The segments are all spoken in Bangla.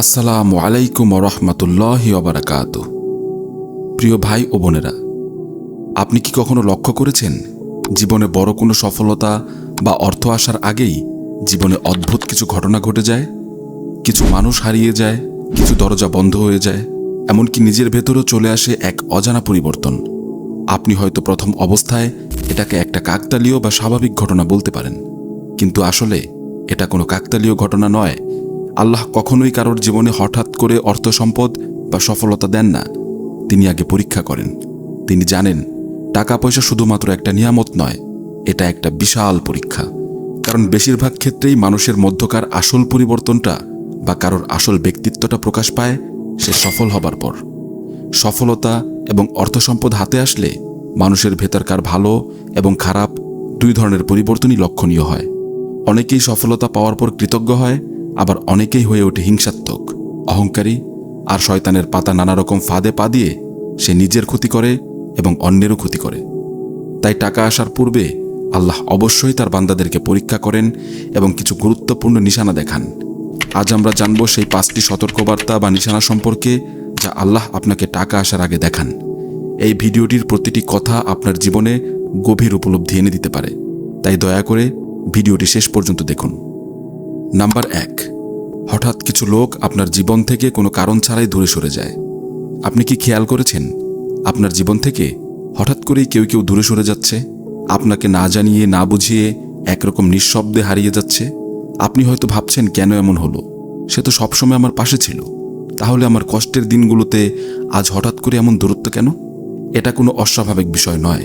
আসসালামু আলাইকুম রহমতুল্লাহ ওবরাকাত প্রিয় ভাই ও বোনেরা, আপনি কি কখনো লক্ষ্য করেছেন জীবনে বড় কোনো সফলতা বা অর্থ আসার আগেই জীবনে অদ্ভুত কিছু ঘটনা ঘটে যায়? কিছু মানুষ হারিয়ে যায়, কিছু দরজা বন্ধ হয়ে যায়, এমনকি নিজের ভেতরেও চলে আসে এক অজানা পরিবর্তন। আপনি হয়তো প্রথম অবস্থায় এটাকে একটা কাকতালীয় বা স্বাভাবিক ঘটনা বলতে পারেন, কিন্তু আসলে এটা কোনো কাকতালীয় ঘটনা নয় আল্লাহ কখনোই কারোর জীবনে হঠাৎ করে অর্থ সম্পদ বা সফলতা দেন না। তিনি আগে পরীক্ষা করেন। তিনি জানেন টাকা পয়সা শুধুমাত্র একটা নিয়ামত নয়, এটা একটা বিশাল পরীক্ষা। কারণ বেশিরভাগ ক্ষেত্রেই মানুষের মধ্যকার আসল পরিবর্তনটা বা কারোর আসল ব্যক্তিত্বটা প্রকাশ পায় সে সফল হবার পর। সফলতা এবং অর্থ সম্পদ হাতে আসলে মানুষের ভেতরকার ভালো এবং খারাপ দুই ধরনের পরিবর্তনই লক্ষণীয় হয়। অনেকেই সফলতা পাওয়ার পর কৃতজ্ঞ হয় আবার অনেকেই হয়ে ওঠে হিংসাত্মক, অহংকারী আর শয়তানের পাতা নানা রকম ফাঁদে পা দিয়ে সে নিজের ক্ষতি করে এবং অন্যেরও ক্ষতি করে। তাই টাকা আসার পূর্বে আল্লাহ অবশ্যই তার বান্দাদেরকে পরীক্ষা করেন এবং কিছু গুরুত্বপূর্ণ নিশানা দেখান। আজ আমরা জানব সেই পাঁচটি সতর্কবার্তা বা নিশানা সম্পর্কে যা আল্লাহ আপনাকে টাকা আসার আগে দেখান। এই ভিডিওটির প্রতিটি কথা আপনার জীবনে গভীর উপলব্ধি এনে দিতে পারে। তাই দয়া করে ভিডিওটি শেষ পর্যন্ত দেখুন। নাম্বার এক হঠাৎ কিছু লোক আপনার জীবন থেকে কোনো কারণ ছাড়াই দূরে সরে যায়। আপনি কি খেয়াল করেছেন? আপনার জীবন থেকে হঠাৎ করেই কেউ কেউ দূরে সরে যাচ্ছে? আপনাকে না জানিয়ে, না বুঝিয়ে একরকম নিঃশব্দে হারিয়ে যাচ্ছে? আপনি হয়তো ভাবছেন, কেন এমন হলো? সে তো সবসময় আমার পাশে ছিল। তাহলে আমার কষ্টের দিনগুলোতে আজ হঠাৎ করে এমন দূরত্ব কেন? এটা কোনো অস্বাভাবিক বিষয় নয়।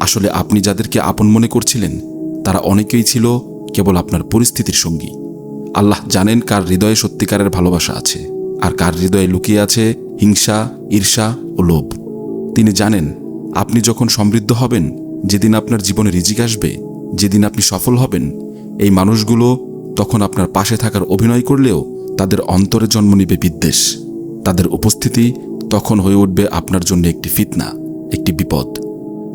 আসলে আপনি যাদেরকে আপন মনে করছিলেন, তারা অনেকেই ছিল কেবল আপনার পরিস্থিতির সঙ্গী। আল্লাহ জানেন কার হৃদয়ে সত্যিকারের ভালোবাসা আছে, আর কার হৃদয়ে লুকিয়ে আছে হিংসা, ঈর্ষা ও লোভ। তিনি জানেন, আপনি যখন সমৃদ্ধ হবেন, যেদিন আপনার জীবনে রিজিক আসবে, যেদিন আপনি সফল হবেন, এই মানুষগুলো তখন আপনার পাশে থাকার অভিনয় করলেও তাদের অন্তরে জন্ম নিবে বিদ্বেষ। তাদের উপস্থিতি তখন হয়ে উঠবে আপনার জন্য একটি ফিতনা, একটি বিপদ।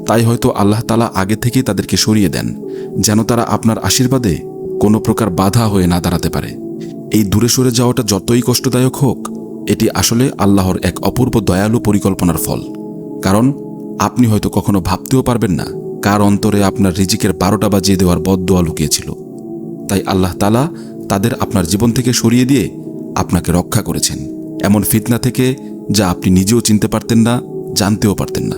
তাই হয়তো আল্লাহ তালা আগে থেকেই তাদেরকে সরিয়ে দেন, যেন তারা আপনার আশীর্বাদে কোনো প্রকার বাধা হয়ে না দাঁড়াতে পারে। এই দূরে সরে যাওয়াটা যতই কষ্টদায়ক হোক, এটি আসলে আল্লাহর এক অপূর্ব দয়ালু পরিকল্পনার ফল। কারণ আপনি হয়তো কখনো ভাবতেও পারবেন না কার অন্তরে আপনার রিজিকের বারোটা বাজিয়ে দেওয়ার বদদোয়া লুকিয়েছিল। তাই আল্লাহ তালা তাদের আপনার জীবন থেকে সরিয়ে দিয়ে আপনাকে রক্ষা করেছেন। এমন ফিতনা থেকে যা আপনি নিজেও চিনতে পারতেন না, জানতেও পারতেন না।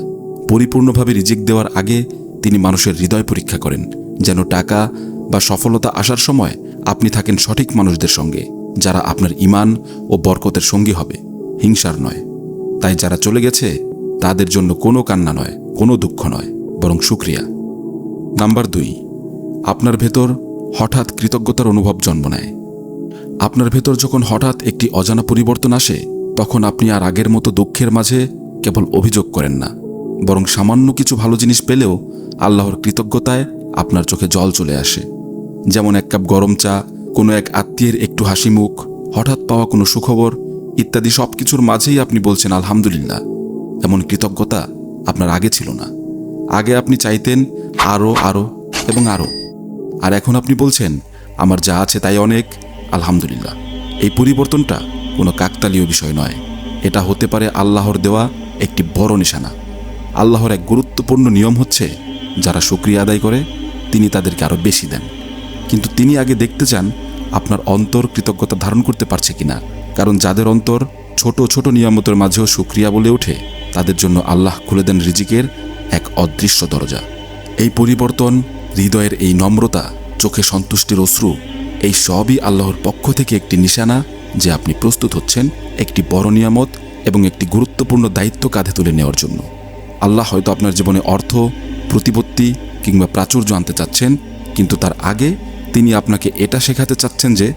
পরিপূর্ণভাবে রিজিক দেওয়ার আগে তিনি মানুষের হৃদয় পরীক্ষা করেন। যেন টাকা বা সফলতা আসার সময় আপনি থাকেন সঠিক মানুষদের সঙ্গে, যারা আপনার ইমান ও বরকতের সঙ্গী হবে। হিংসার নয়। তাই যারা চলে গেছে, তাদের জন্য কোনো কান্না নয়, কোনো দুঃখ নয়, বরং সুক্রিয়া নাম্বার দুই, আপনার ভেতর হঠাৎ কৃতজ্ঞতার অনুভব জন্ম নেয়। আপনার ভেতর যখন হঠাৎ একটি অজানা পরিবর্তন আসে, তখন আপনি আর আগের মতো দুঃখের মাঝে কেবল অভিযোগ করেন না, বরং সামান্য কিছু ভালো জিনিস পেলেও আল্লাহর কৃতজ্ঞতায় আপনার চোখে জল চলে আসে। যেমন এক কাপ গরম চা, কোনো এক আত্মীয়ের একটু হাসি মুখ, হঠাৎ পাওয়া কোনো সুখবর, ইত্যাদি সব কিছুর মাঝেই আপনি বলছেন, আলহামদুলিল্লাহ। এমন কৃতজ্ঞতা আপনার আগে ছিল না। আগে আপনি চাইতেন আরও আরও এবং আরও আর এখন আপনি বলছেন, আমার যা আছে তাই অনেক, আলহামদুলিল্লাহ। এই পরিবর্তনটা কোনো কাকতালীয় বিষয় নয়। এটা হতে পারে আল্লাহর দেওয়া একটি বড় নিশানা। আল্লাহর এক গুরুত্বপূর্ণ নিয়ম হচ্ছে, যারা শুক্রিয়া আদায় করে তিনি তাদেরকে আরও বেশি দেন। কিন্তু তিনি আগে দেখতে চান আপনার অন্তর কৃতজ্ঞতা ধারণ করতে পারছে কিনা। কারণ যাদের অন্তর ছোট ছোট নিয়ামতের মাঝেও সুক্রিয়া বলে ওঠে, তাদের জন্য আল্লাহ খুলে দেন রিজিকের এক অদৃশ্য দরজা। এই পরিবর্তন, হৃদয়ের এই নম্রতা, চোখে সন্তুষ্টির অশ্রু, এই সবই আল্লাহর পক্ষ থেকে একটি নিশানা যে আপনি প্রস্তুত হচ্ছেন একটি বড় নিয়ামত এবং একটি গুরুত্বপূর্ণ দায়িত্ব কাঁধে তুলে নেওয়ার জন্য। আল্লাহ হয়তো আপনার জীবনে অর্থ প্রতিপত্তি কিংবা প্রাচুর্য আনতে চাচ্ছেন, কিন্তু তার আগে তিনি আপনাকে এটা শেখাতে চাচ্ছেন যে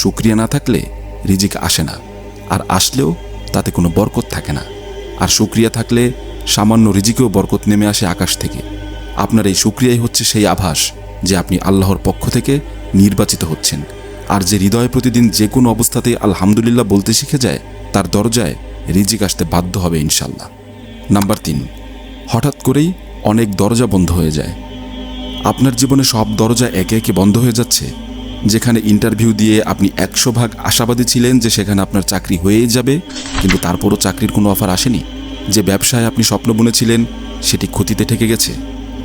সুক্রিয়া না থাকলে রিজিক আসে না, আর আসলেও তাতে কোনো বরকত থাকে না। আর সুক্রিয়া থাকলে সামান্য রিজিকেও বরকত নেমে আসে আকাশ থেকে। আপনার এই সুক্রিয়াই হচ্ছে সেই আভাস যে আপনি আল্লাহর পক্ষ থেকে নির্বাচিত হচ্ছেন। আর যে হৃদয় প্রতিদিন যে কোনো অবস্থাতেই আলহামদুলিল্লাহ বলতে শিখে যায়, তার দরজায় রিজিক আসতে বাধ্য হবে ইনশাল্লাহ নাম্বার তিন, হঠাৎ করেই অনেক দরজা বন্ধ হয়ে যায়। আপনার জীবনে সব দরজা একে একে বন্ধ হয়ে যাচ্ছে, যেখানে ইন্টারভিউ দিয়ে আপনি একশো ভাগ আশাবাদী ছিলেন যে সেখানে আপনার চাকরি হয়েই যাবে, কিন্তু তারপরও চাকরির কোনো অফার আসেনি। যে ব্যবসায় আপনি স্বপ্ন বুনেছিলেন, সেটি ক্ষতিতে ঠেকে গেছে।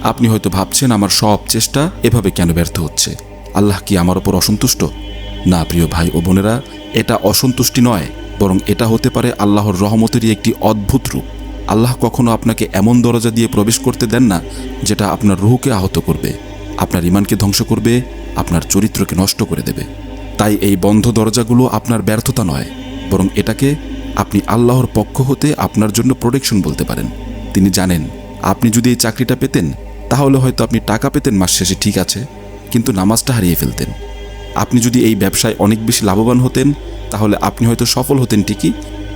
আপনি হয়তো ভাবছেন, আমার সব চেষ্টা এভাবে কেন ব্যর্থ হচ্ছে? আল্লাহ কি আমার ওপর অসন্তুষ্ট? না, প্রিয় ভাই ও বোনেরা, এটা অসন্তুষ্টি নয়, বরং এটা হতে পারে আল্লাহর রহমতেরই একটি অদ্ভুত রূপ। আল্লাহ কখনো আপনাকে এমন দরজা দিয়ে প্রবেশ করতে দেন না, যেটা আপনার রুহকে আহত করবে, আপনার ইমানকে ধ্বংস করবে, আপনার চরিত্রকে নষ্ট করে দেবে। তাই এই বন্ধ দরজাগুলো আপনার ব্যর্থতা নয়, বরং এটাকে আপনি আল্লাহর পক্ষ হতে আপনার জন্য প্রোটেকশন বলতে পারেন। তিনি জানেন, আপনি যদি এই চাকরিটা পেতেন, তাহলে হয়তো আপনি টাকা পেতেন মাস শেষে ঠিক আছে, কিন্তু নামাজটা হারিয়ে ফেলতেন। আপনি যদি এই ব্যবসায় অনেক বেশি লাভবান হতেন, তাহলে আপনি হয়তো সফল হতেন ঠিকই,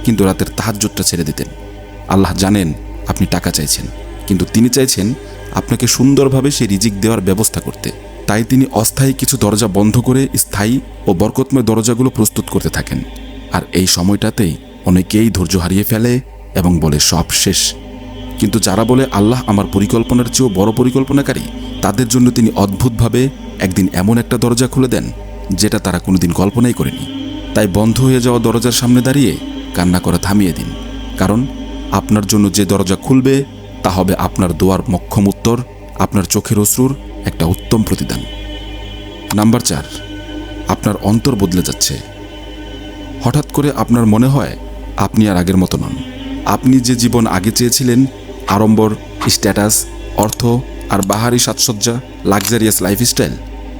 কিন্তু রাতের তাহাজ্জুদটা ছেড়ে দিতেন। আল্লাহ জানেন আপনি টাকা চাইছেন। কিন্তু তিনি চাইছেন আপনাকে সুন্দরভাবে সেই রিজিক দেওয়ার ব্যবস্থা করতে। তাই তিনি অস্থায়ী কিছু দরজা বন্ধ করে স্থায়ী ও বরকতময় দরজাগুলো প্রস্তুত করতে থাকেন। আর এই সময়টাতেই অনেকেই ধৈর্য হারিয়ে ফেলে এবং বলে, সব শেষ। কিন্তু যারা বলে, আল্লাহ আমার পরিকল্পনার চেয়েও বড় পরিকল্পনাকারী, তাদের জন্য তিনি অদ্ভুতভাবে একদিন এমন একটা দরজা খুলে দেন, যেটা তারা কোনোদিন কল্পনাই করেনি। তাই বন্ধ হয়ে যাওয়া দরজার সামনে দাঁড়িয়ে কান্না করা থামিয়ে দিন। কারণ আপনার জন্য যে দরজা খুলবে, তা হবে আপনার দোয়ার মক্ষম উত্তর, আপনার চোখের অশ্রুর একটা উত্তম প্রতিদান। নাম্বার চার, আপনার অন্তর বদলে যাচ্ছে। হঠাৎ করে আপনার মনে হয়, আপনি আর আগের মতো নন। আপনি যে জীবন আগে চেয়েছিলেন, আড়ম্বর, স্ট্যাটাস, অর্থ আর বাহারি সাজসজ্জা, লাক্সারিয়াস লাইফস্টাইল,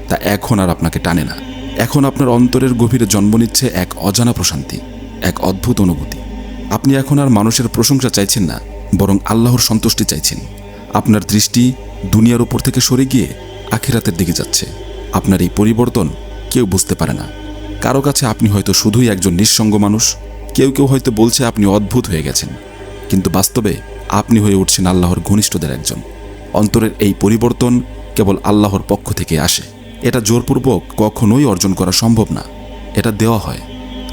তা এখন আর আপনাকে টানে না। এখন আপনার অন্তরের গভীরে জন্ম নিচ্ছে এক অজানা প্রশান্তি, এক অদ্ভুত অনুভূতি। আপনি এখন আর মানুষের প্রশংসা চাইছেন না, বরং আল্লাহর সন্তুষ্টি চাইছেন। আপনার দৃষ্টি দুনিয়ার উপর থেকে সরে গিয়ে আখিরাতের দিকে যাচ্ছে। আপনার এই পরিবর্তন কেউ বুঝতে পারে না। কারও কাছে আপনি হয়তো শুধুই একজন নিঃসঙ্গ মানুষ, কেউ কেউ হয়তো বলছে আপনি অদ্ভুত হয়ে গেছেন। কিন্তু বাস্তবে আপনি হয়ে উঠছেন আল্লাহর ঘনিষ্ঠদের একজন। অন্তরের এই পরিবর্তন কেবল আল্লাহর পক্ষ থেকে আসে। এটা জোরপূর্বক কখনোই অর্জন করা সম্ভব না। এটা দেওয়া হয়।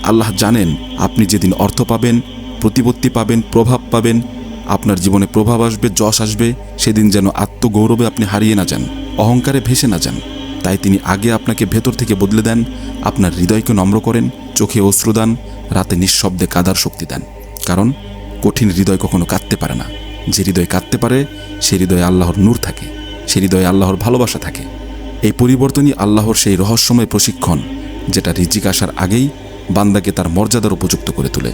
আল্লাহ জানেন আপনি যেদিন অর্থ পাবেন প্রতিপত্তি পাবেন, প্রভাব পাবেন, আপনার জীবনে প্রভাব আসবে, যশ আসবে, সেদিন যেন আত্মগৌরবে আপনি হারিয়ে না যান, অহংকারে ভেসে না যান। তাই তিনি আগে আপনাকে ভেতর থেকে বদলে দেন, আপনার হৃদয়কে নম্র করেন, চোখে অশ্রু দান, রাতে নিঃশব্দে কাদার শক্তি দেন। কারণ, কঠিন হৃদয় কখনো কাঁদতে পারে না। যে হৃদয় কাঁদতে পারে, সে হৃদয়ে আল্লাহর নূর থাকে, সে হৃদয়ে আল্লাহর ভালোবাসা থাকে। এই পরিবর্তনই আল্লাহর সেই রহস্যময় প্রশিক্ষণ, যেটা রিজিক আসার আগেই বান্দাকে তার মর্যাদার উপযুক্ত করে তোলে।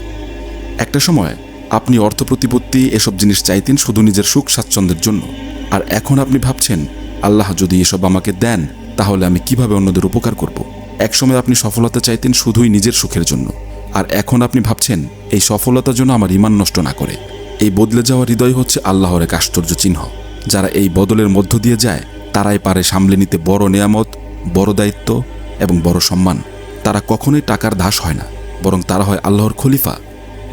একটা সময় আপনি অর্থ প্রতিপত্তি এসব জিনিস চাইতেন শুধু নিজের সুখ স্বাচ্ছন্দ্যের জন্য। আর এখন আপনি ভাবছেন, আল্লাহ যদি এসব আমাকে দেন, তাহলে আমি কীভাবে অন্যদের উপকার করব? একসময় আপনি সফলতা চাইতেন শুধুই নিজের সুখের জন্য। আর এখন আপনি ভাবছেন, এই সফলতার জন্য আমার ইমান নষ্ট না করে। এই বদলে যাওয়া হৃদয় হচ্ছে আল্লাহর এক আশ্চর্য চিহ্ন। যারা এই বদলের মধ্য দিয়ে যায়, তারাই পারে সামলে নিতে বড় নেয়ামত, বড় দায়িত্ব এবং বড় সম্মান। তারা কখনোই টাকার দাস হয় না, বরং তারা হয় আল্লাহর খলিফা।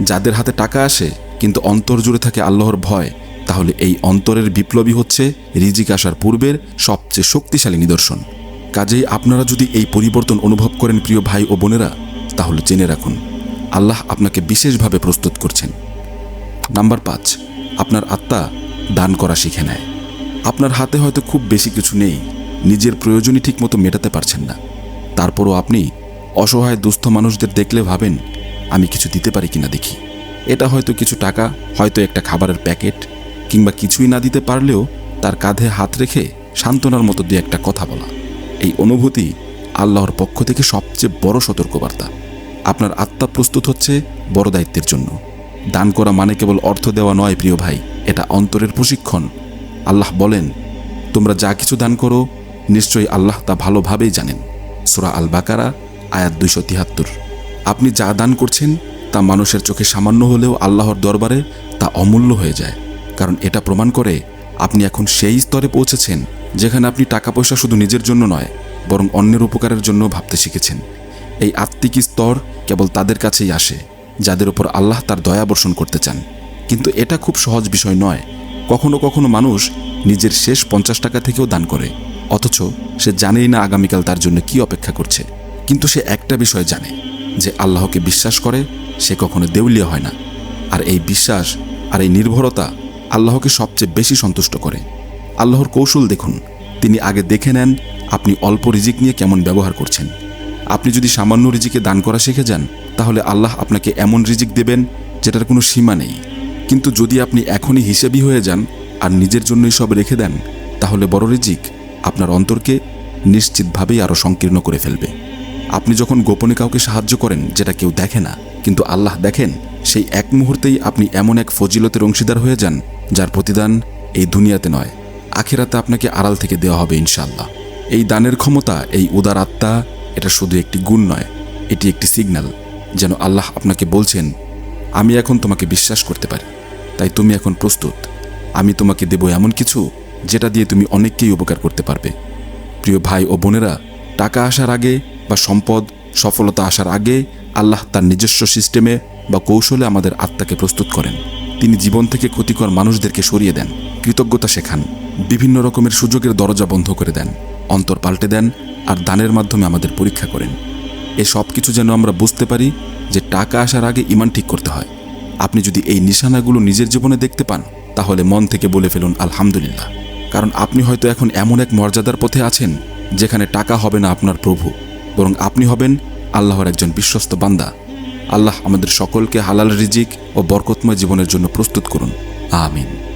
যাদের হাতে টাকা আসে, কিন্তু অন্তর জুড়ে থাকে আল্লাহর ভয়, তাহলে এই অন্তরের বিপ্লবী হচ্ছে রিজিক আসার পূর্বের সবচেয়ে শক্তিশালী নিদর্শন। কাজেই আপনারা যদি এই পরিবর্তন অনুভব করেন প্রিয় ভাই ও বোনেরা, তাহলে জেনে রাখুন, আল্লাহ আপনাকে বিশেষভাবে প্রস্তুত করছেন। নাম্বার পাঁচ, আপনার আত্মা দান করা শিখে নেয়। আপনার হাতে হয়তো খুব বেশি কিছু নেই, নিজের প্রয়োজনই ঠিকমতো মেটাতে পারছেন না। তারপরও আপনি অসহায় দুস্থ মানুষদের দেখলে ভাবেন আমি কিছু দিতে পারি কিনা দেখি। এটা হয়তো কিছু টাকা, হয়তো একটা খাবারের প্যাকেট, কিংবা কিছুই না দিতে পারলেও তার কাঁধে হাত রেখে সান্ত্বনার মতো দিয়ে একটা কথা বলা। এই অনুভূতি আল্লাহর পক্ষ থেকে সবচেয়ে বড় সতর্কবার্তা। আপনার আত্মা প্রস্তুত হচ্ছে বড় দায়িত্বের জন্য। দান করা মানে কেবল অর্থ দেওয়া নয়, প্রিয় ভাই, এটা অন্তরের প্রশিক্ষণ। আল্লাহ বলেন, তোমরা যা কিছু দান করো, নিশ্চয়ই আল্লাহ তা ভালোভাবেই জানেন। সুরা আল বাকারা আয়াত দুইশো তিয়াত্তর আপনি যা দান করছেন তা মানুষের চোখে সামান্য হলেও আল্লাহর দরবারে তা অমূল্য হয়ে যায়। কারণ এটা প্রমাণ করে আপনি এখন সেই স্তরে পৌঁছেছেন যেখানে আপনি টাকা পয়সা শুধু নিজের জন্য নয়, বরং অন্যের উপকারের জন্য ভাবতে শিখেছেন। এই আত্মিক স্তর কেবল তাদের কাছেই আসে, যাদের উপর আল্লাহ তার দয়া বর্ষণ করতে চান। কিন্তু এটা খুব সহজ বিষয় নয়। কখনো কখনো মানুষ নিজের শেষ পঞ্চাশ টাকা থেকেও দান করে, অথচ সে জানেই না আগামীকাল তার জন্য কি অপেক্ষা করছে। কিন্তু সে একটা বিষয় জানে যে আল্লাহকে বিশ্বাস করে, সে কখনো দেউলিয়া হয় না। আর এই বিশ্বাস আর এই নির্ভরতা আল্লাহকে সবচেয়ে বেশি সন্তুষ্ট করে। আল্লাহর কৌশল দেখুন। তিনি আগে দেখে নেন আপনি অল্প রিজিক নিয়ে কেমন ব্যবহার করছেন। আপনি যদি সামান্য রিজিকে দান করা শিখে যান, তাহলে আল্লাহ আপনাকে এমন রিজিক দেবেন যেটার কোনো সীমা নেই। কিন্তু যদি আপনি এখনই হিসেবি হয়ে যান আর নিজের জন্যই সব রেখে দেন, তাহলে বড় রিজিক আপনার অন্তরকে নিশ্চিতভাবেই আরও সংকীর্ণ করে ফেলবে। আপনি যখন গোপনে কাউকে সাহায্য করেন, যেটা কেউ দেখে না, কিন্তু আল্লাহ দেখেন, সেই এক মুহূর্তেই আপনি এমন এক ফজিলতের অংশীদার হয়ে যান, যার প্রতিদান এই দুনিয়াতে নয়, আখেরাতে আপনাকে আড়াল থেকে দেওয়া হবে ইনশাল্লাহ এই দানের ক্ষমতা, এই উদার আত্মা, এটা শুধু একটি গুণ নয়, এটি একটি সিগন্যাল, যেন আল্লাহ আপনাকে বলছেন, আমি এখন তোমাকে বিশ্বাস করতে পারি, তাই তুমি এখন প্রস্তুত। আমি তোমাকে দেব এমন কিছু, যেটা দিয়ে তুমি অনেককেই উপকার করতে পারবে। প্রিয় ভাই ও বোনেরা, টাকা আসার আগে বা সম্পদ, সফলতা আসার আগে আল্লাহ তার নিজস্ব সিস্টেমে বা কৌশলে আমাদের আত্মাকে প্রস্তুত করেন। তিনি জীবন থেকে ক্ষতিকর মানুষদেরকে সরিয়ে দেন, কৃতজ্ঞতা শেখান, বিভিন্ন রকমের সুযোগের দরজা বন্ধ করে দেন, অন্তর পাল্টে দেন আর দানের মাধ্যমে আমাদের পরীক্ষা করেন। এ সব কিছু যেন আমরা বুঝতে পারি যে টাকা আসার আগে ইমান ঠিক করতে হয়। আপনি যদি এই নিশানাগুলো নিজের জীবনে দেখতে পান, তাহলে মন থেকে বলে ফেলুন, আলহামদুলিল্লাহ। কারণ আপনি হয়তো এখন এমন এক মর্যাদার পথে আছেন, যেখানে টাকা হবে না আপনার প্রভু। বরং আপনি হবেন আল্লাহর একজন বিশ্বস্ত বান্দা। আল্লাহ আমাদের সকলকে হালাল রিজিক ও বরকতময় জীবনের জন্য প্রস্তুত করুন। আমিন।